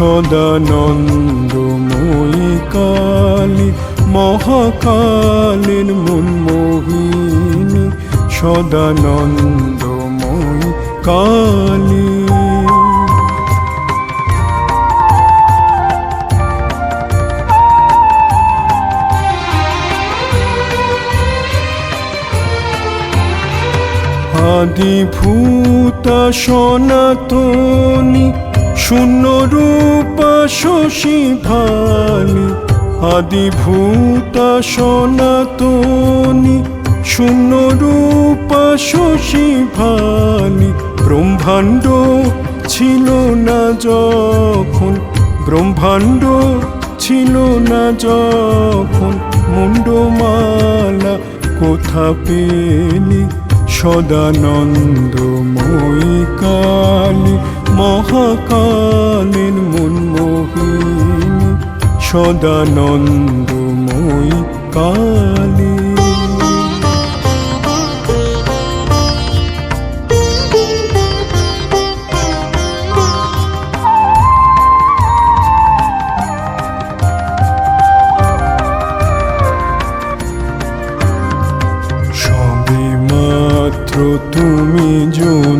সদানন্দময়ী কালী মহাকালীর মনমোহিনী সদানন্দময়ী কালী আদিভূতা সনাতনী শূন্য রূপা শশী ভালি আদিভূতা সনাতনী। শূন্য রূপা শশী ভালি ব্রহ্মাণ্ড ছিল না যখন, ব্রহ্মাণ্ড ছিল না যখন মুন্ডমালা কোথা পেলি? সদানন্দময়ী কালী। মহাকালীর মনমোহিনী সদানন্দময়ী কালী। তুমি যন্ত্রে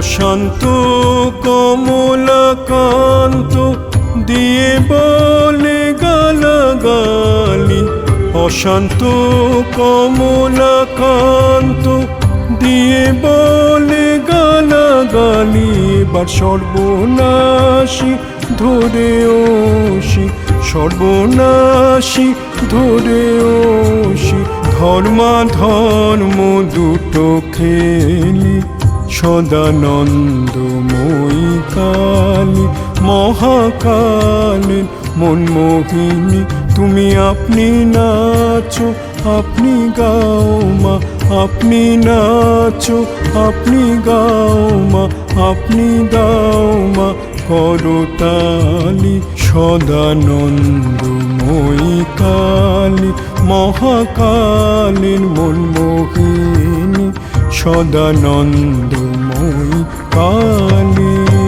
অশান্ত কমলাকান্ত দিয়ে বলে গালাগালি। অশান্ত কমলাকান্ত দিয়ে বলে গালাগালি। এবার সর্বনাশী ধরে ওসি, সর্বনাশী ধরে ওসি। ধর্মা ধর্ম দুটো খেলি। সদানন্দময়ী কালী মহাকালীর মনমোহিনী, তুমি আপনি নাচো, আপনি গাও মা, আপনি নাচো, আপনি গাও মা, আপনি দাও মা, করতালি সদানন্দময়ী কালী মহাকালীর মনমোহিনী। সদানন্দময়ী কালী।